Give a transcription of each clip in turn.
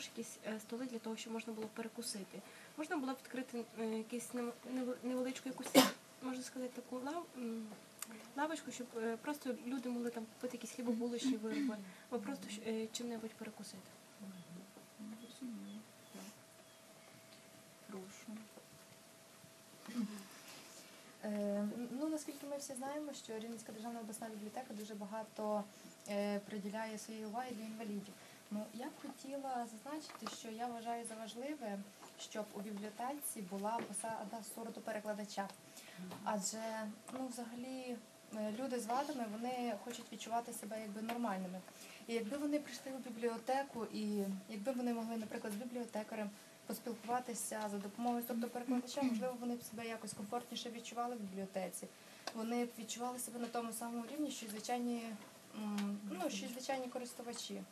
також якісь е, столи для того, щоб можна було перекусити. Можна було б відкрити е, якусь нев- нев- невеличку якусь, можна сказати, таку лав, лавочку, щоб е, просто люди могли там купити якісь хлібобулочні вироби, або просто чим-небудь перекусити. Прошу. Е, Ну, наскільки ми всі знаємо, що Рівненська державна обласна бібліотека дуже багато е, приділяє своєї уваги для інвалідів. Ну, я б хотіла зазначити, що я вважаю за важливе, щоб у бібліотеці була посада сорту перекладача. Адже ну, взагалі е, люди з вадами вони хочуть відчувати себе якби нормальними. І якби вони прийшли у бібліотеку, і якби вони могли, наприклад, з бібліотекарем поспілкуватися за допомогою сортоперекладача, можливо, вони б себе якось комфортніше відчували в бібліотеці. Вони б відчували себе на тому самому рівні, що й звичайні, ну, що й звичайні користувачі.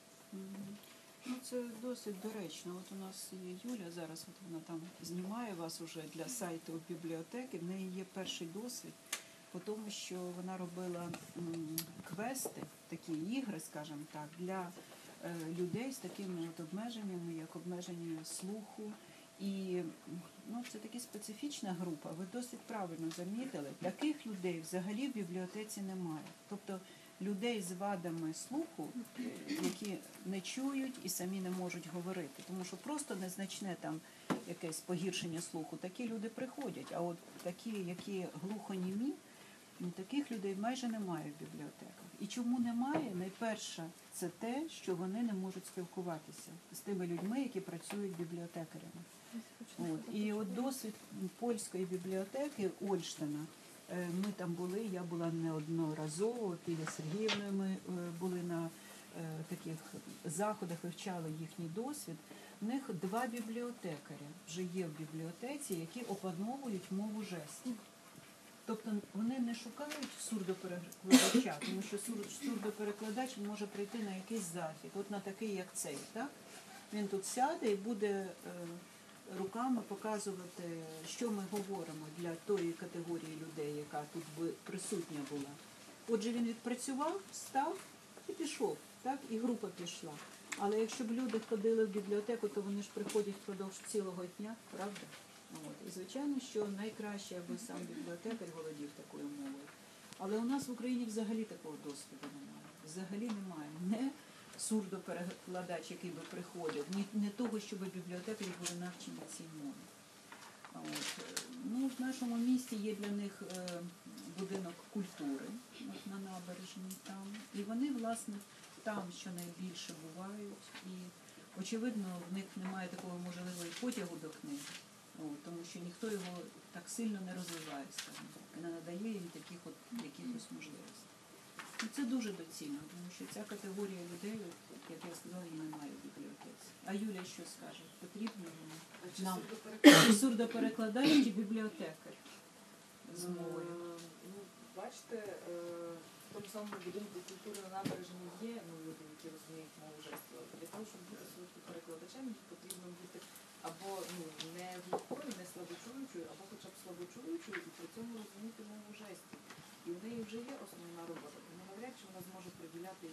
Ну, це досить доречно. От у нас є Юля зараз, от вона там знімає вас уже для сайту бібліотеки. В неї є перший досвід, по тому, що вона робила квести, такі ігри, скажімо так, для е, людей з такими от обмеженнями, як обмеження слуху. І ну, це така специфічна група. Ви досить правильно замітили. Таких людей взагалі в бібліотеці немає. Тобто людей з вадами слуху, які не чують і самі не можуть говорити, тому що просто незначне там якесь погіршення слуху, такі люди приходять. А от такі, які глухонімі, ну, таких людей майже немає в бібліотеках. І чому немає? Найперше, це те, що вони не можуть спілкуватися з тими людьми, які працюють бібліотекарями. От. І от досвід польської бібліотеки Ольштина. е, Ми там були, я була неодноразово, Піля Сергіївною ми е, були на е, таких заходах, вивчали їхній досвід. В них два бібліотекаря вже є в бібліотеці, які опановують мову жестів. Тобто вони не шукають сурдоперекладача, тому що сурдоперекладач може прийти на якийсь захід, от на такий, як цей. Так? Він тут сяде і буде руками показувати, що ми говоримо для тої категорії людей, яка тут би присутня була. Отже, він відпрацював, став і пішов, так? і група пішла. Але якщо б люди ходили в бібліотеку, то вони ж приходять впродовж цілого дня, правда? От. І звичайно, що найкраще, аби сам бібліотекар володів такою мовою. Але у нас в Україні взагалі такого досвіду немає. Взагалі немає. Не сурдоперекладач, який би приходив, не того, щоб бібліотекарі були навчені цій мові. От. е, Ну, в нашому місті є для них е, будинок культури от на набережній там. І вони, власне, там щонайбільше бувають. І, очевидно, в них немає такого можливо і потягу до книги, от, тому що ніхто його так сильно не розвиває, скажімо так, і не надає їм таких от якихось можливостей. І це дуже доцільно, тому що ця категорія людей, як я сказала, її немає в бібліотеці. А Юля що скаже? Потрібно? Нам. Чи сурдоперекладач чи бібліотекар з мовою? Ну, бачите, е, в тому самому будинку культури на набережні є ну, люди, які розуміють мову жестів. Для того, щоб бути слуху перекладачем, їм потрібно бути або ну, не глухою, не слабочуючою, або хоча б слабочуючою і при цьому розуміти мову жестів. І в неї вже є основна робота, навряд чи вона зможе приділяти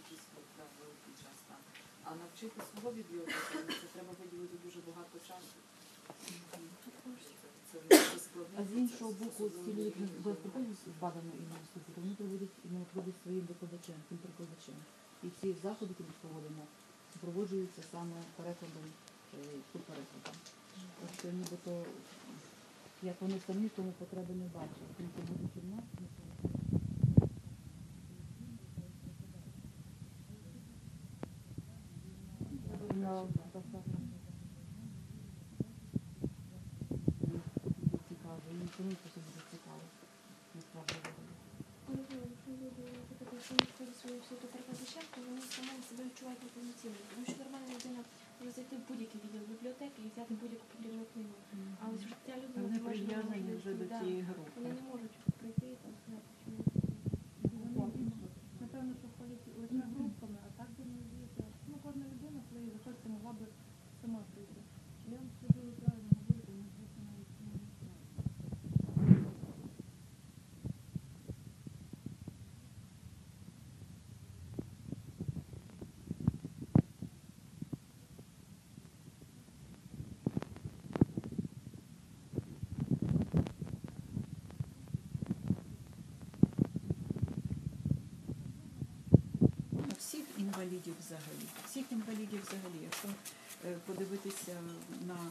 прям великий час там. А навчити свого бібліотекаря, ну, це треба виділити дуже багато часу. Це, дуже А з іншого боку, ці особливо люди для приходять з вадами і на то вони проводять іменно проводять своїм викладачем, цим перекладачем. І ці заходи, які ми проводимо, супроводжуються саме перекладом е, субперекладом. Так що нібито, як вони самі тому потреби не бачать. Тому що будучи в нас, Буде цікаво, і нікому це буде цікаво. Насправді. Вони самі себе відчувають. Тому що нормальна людина може зайти в будь-який відділ бібліотеки і взяти будь-яку потрібну книгу. А ось життя людини Вони прив'язані вже до цієї групи. Вони не можуть прийти і там сказати, чому. Напевно, що ходять лише групами, а так би не здається. Ну, кожна людина своєї захоче могла би сама прийти. Я вам скажу, ви правильно говорите, ми просто навіть не знаємо. Інвалідів взагалі. Всіх інвалідів взагалі. Якщо е, подивитися на е,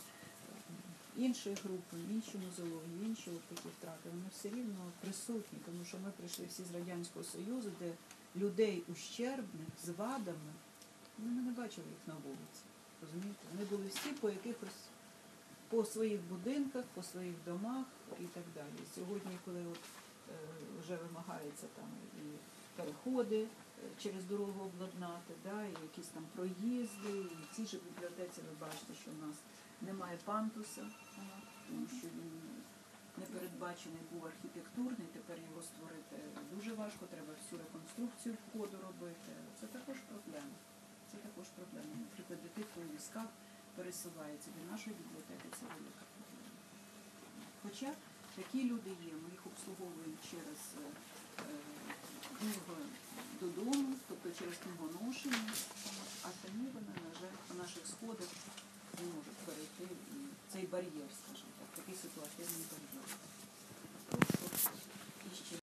інші групи, інші нозології, інші опіки втрати, вони все рівно присутні, тому що ми прийшли всі з Радянського Союзу, де людей ущербних з вадами, ну, ми не бачили їх на вулиці. Розумієте? Вони були всі по якихось по своїх будинках, по своїх домах і так далі. Сьогодні, коли от, е, вже вимагається там і переходи е, через дорогу обладнати, да, і якісь там проїзди, і в цій же бібліотеці ви бачите, що в нас немає пантуса, тому що він не передбачений був архітектурний, тепер його створити дуже важко, треба всю реконструкцію входу робити. Це також проблема. Це також проблема. Наприклад, дитинка у візках пересувається до нашої бібліотеки, це велика проблема. Хоча такі люди є, ми їх обслуговуємо через е, додому, тобто через книгоношення, а самі вони, на жаль, по наших сходах не можуть перейти цей бар'єр, скажімо так, такий ситуативний бар'єр.